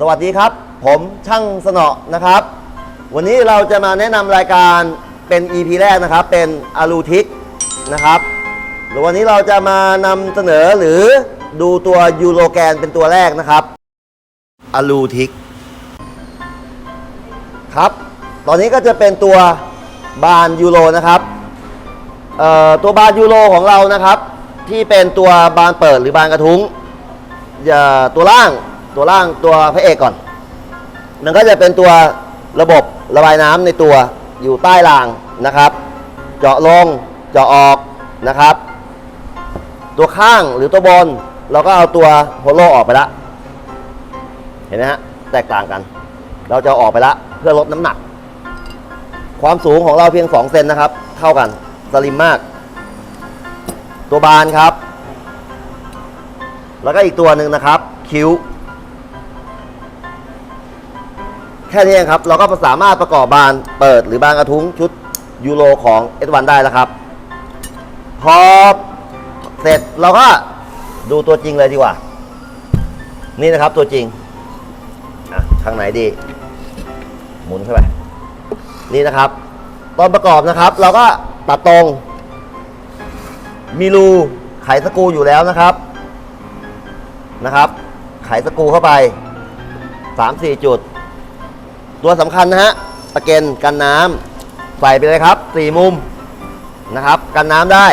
สวัสดีครับ ผมช่างสนอนะครับ วันนี้เราจะมาแนะนำรายการเป็น EP แรกนะครับ เป็นอารูทิกนะครับหรือวันนี้เราจะมานำเสนอหรือดูตัวยูโรแกนเป็นตัวแรกนะครับอารูทิกครับ ตอนนี้ก็จะเป็นตัวบานยูโรนะครับตัวบานยูโรของเรานะครับ ที่เป็นตัวบานเปิดหรือบานกระทุ้งอย่าตัวล่าง ตัวล่างตัวพระเอกก่อน มันก็จะเป็นตัวระบบระบายน้ำในตัวอยู่ใต้รางนะครับ เจาะลงเจาะออกนะครับ ตัวข้างหรือตัวบน เราก็เอาตัวโฮโลออกไปละเห็นไหมฮะแตกต่างกัน เราจะออกไปละเพื่อลดน้ำหนัก ความสูงของเราเพียง 2 เซนนะครับ เท่ากันสลิมมาก ตัวบานครับ แล้วก็อีกตัวหนึ่งนะครับ คิ้ว ค่นี้เองครับ เราก็สามารถประกอบบานเปิดหรือบานกระทุ้งชุดยูโรของ S1 ได้แล้วครับ พอเสร็จเราก็ดูตัวจริงเลยดีกว่า นี่นะครับตัวจริงอะทางไหนดี หมุนเข้าไป นี่นะครับ ตอนประกอบนะครับ เราก็ตัดตรง มีรูไขสกูอยู่แล้วนะครับนะครับ ไขสกูเข้าไป 3-4 จุด ตัวสำคัญนะฮะตะเกนกันน้ำใส่ไปเลยครับ4มุมนะครับกันน้ำได้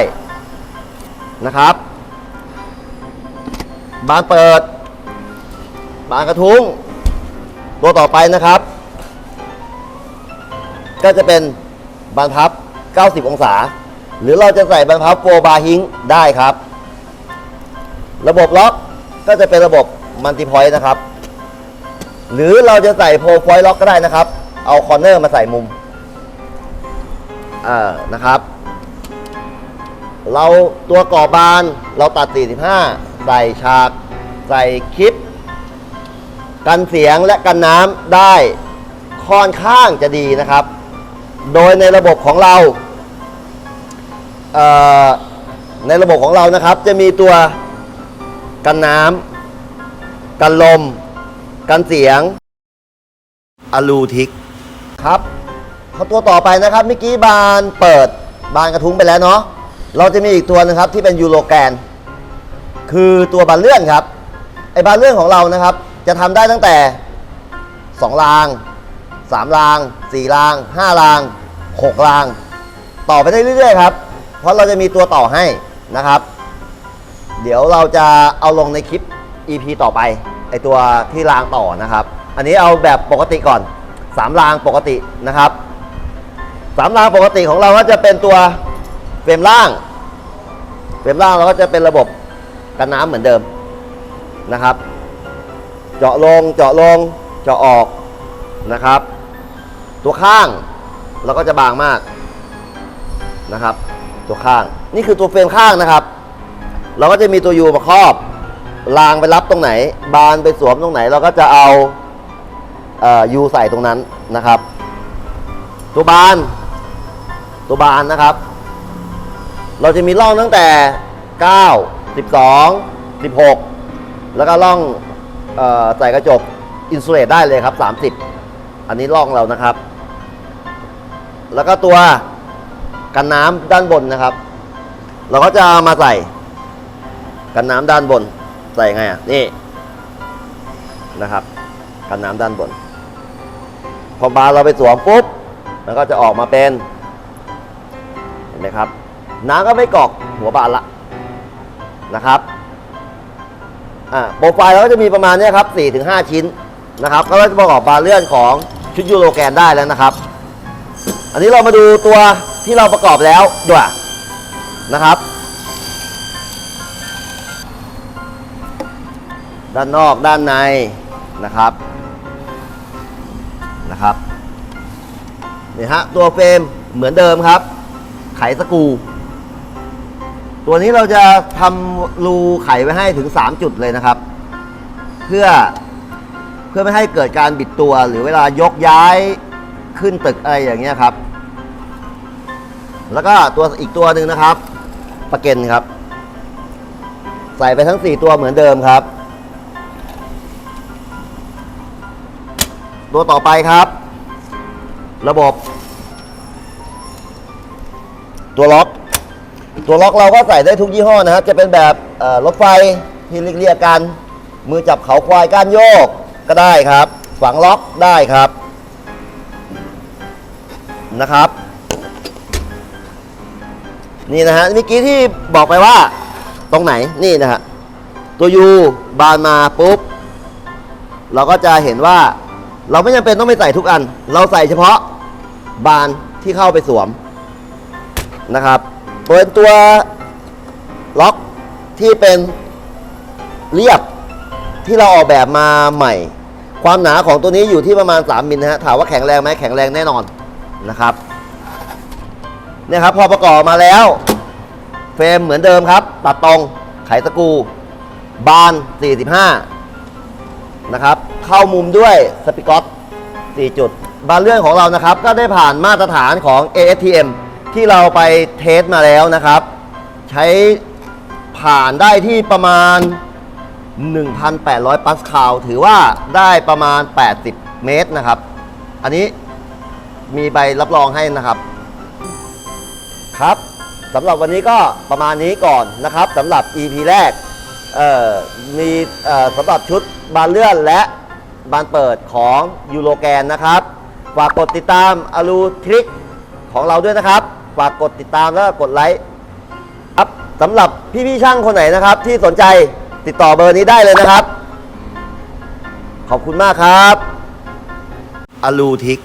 นะครับ บานเปิด บานกระทุ้ง ตัวต่อไปนะครับ ก็จะเป็นบานพับ 90 องศา หรือเราจะใส่บานพับโฟบาฮิงได้ครับ ระบบล็อกก็จะเป็นระบบมัลติพอยต์นะครับ หรือเราจะใส่โพฟอยล็อกก็ได้นะครับ เอาคอร์เนอร์มาใส่มุมอ่านะครับ เราตัวก่อบานเราตัด 45 ใส่ฉาก ใส่คลิป กันเสียงและกันน้ำได้ค่อนข้างจะดีนะครับ โดยในระบบของเราเในระบบของเรานะครับ จะมีตัวกันน้ำกันลม กันเสียงอะลูทิกครับพอตัวต่อไปนะครับเมื่อกี้บานเปิดบานกระทุ้งไปแล้วเนาะเราจะมีอีกตัวนึงครับที่เป็นยูโรแกน คือตัวบานเลื่อนครับไอ้บานเลื่อนของเรานะครับ จะทำได้ตั้งแต่ 2 ราง 3 ราง 4 ราง 5 ราง 6 ราง ต่อไปได้เรื่อยๆครับ เพราะเราจะมีตัวต่อให้นะครับ เดี๋ยวเราจะเอาลงในคลิป EP ต่อไป ไอตัวที่รางต่อนะครับ อันนี้เอาแบบปกติก่อน3รางปกตินะครับ3รางปกติของเราก็จะเป็นตัวเฟรมล่างเฟรมล่างเราก็จะเป็นระบบกันน้ำเหมือนเดิมนะครับ เจาะลงเจาะลงเจาะออกนะครับ ตัวข้างเราก็จะบางมากนะครับ ตัวข้างนี่คือตัวเฟรมข้างนะครับ เราก็จะมีตัวยูมาครอบ รางไปรับตรงไหน บานไปสวมตรงไหน เราก็จะเอาเอ่อยูใส่ตรงนั้นนะครับ ตัวบาน ตัวบานนะครับ เราจะมีร่องตั้งแต่ 9 12 16 แล้วก็ร่องอใส่กระจกอินซูเลตได้เลยครับ 30 อันนี้ร่องเรานะครับ แล้วก็ตัวกันน้ำด้านบนนะครับ เราก็จะมาใส่กันน้ำด้านบน ใส่ไงอะ นี่นะครับ กันน้ำด้านบน พอบาเราไปสวมปุ๊บ มันก็จะออกมาเป็น เห็นไหมครับ น้ำก็ไม่กอกหัวบานละนะครับอ่าโปรไฟล์เราก็จะมีประมาณนี้ครับ4-5 ชิ้นนะครับ ก็จะประกอบบาเลื่อนของชุดยูโรแกนได้แล้วนะครับ อันนี้เรามาดูตัวที่เราประกอบแล้วด้วยนะครับ ด้านนอกด้านในนะครับนะครับนี่ฮะตัวเฟรมเหมือนเดิมครับ ไขสกูตัวนี้เราจะทำรูไขไว้ให้ถึง 3 จุดเลยนะครับ เพื่อเพื่อไม่ให้เกิดการบิดตัวหรือเวลายกย้ายขึ้นตึกอะไรอย่างเงี้ยครับ แล้วก็ตัวอีกตัวหนึ่งนะครับ ประเก็นครับ ใส่ไปทั้ง 4 ตัวเหมือนเดิมครับ ตัวต่อไปครับ ระบบ ตัวล็อก ตัวล็อกเราก็ใส่ได้ทุกยี่ห้อนะครับ จะเป็นแบบรถไฟที่เรียกกัน มือจับเขาควายก้านโยกก็ได้ครับ ฝังล็อกได้ครับนะครับ นี่นะฮะเมื่อกี้ที่บอกไปว่าตรงไหนนี่นะฮะตัวยูบานมาปุ๊บ เราก็จะเห็นว่า เราไม่จำเป็นต้องไปใส่ทุกอัน เราใส่เฉพาะบานที่เข้าไปสวมนะครับเป็นตัวล็อกที่เป็นเรียบที่เราออกแบบมาใหม่ ความหนาของตัวนี้อยู่ที่ประมาณ 3มิลนะฮะถามว่าแข็งแรงไหมแข็งแรงแน่นอนนะครับเนี่ยครับพอประกอบมาแล้ว เฟรมเหมือนเดิมครับ ตัดตรงไขตะกู บาน 45 นะครับ เข้ามุมด้วยสปิกอต4จุด บานเลื่อนของเรานะครับ ก็ได้ผ่านมาตรฐานของ ASTM ที่เราไปเทสมาแล้วนะครับ ใช้ผ่านได้ที่ประมาณ 1,800ปัสคาลถือว่าได้ประมาณ 80 เมตรนะครับ อันนี้มีใบรับรองให้นะครับ ครับสำหรับวันนี้ก็ประมาณนี้ก่อนนะครับสำหรับ EP แรก เอ่อมีเอ่อสำหรับชุดบานเลื่อนและบานเปิดของยูโรแกนนะครับ ฝากกดติดตามอ l ูทริกของเราด้วยนะครับ ฝากกดติดตามแล้วก็กดไลค์ครับสำหรับพี่ๆช่างคนไหนนะครับ ที่สนใจติดต่อเบอร์นี้ได้เลยนะครับ ขอบคุณมากครับอ l ูทิก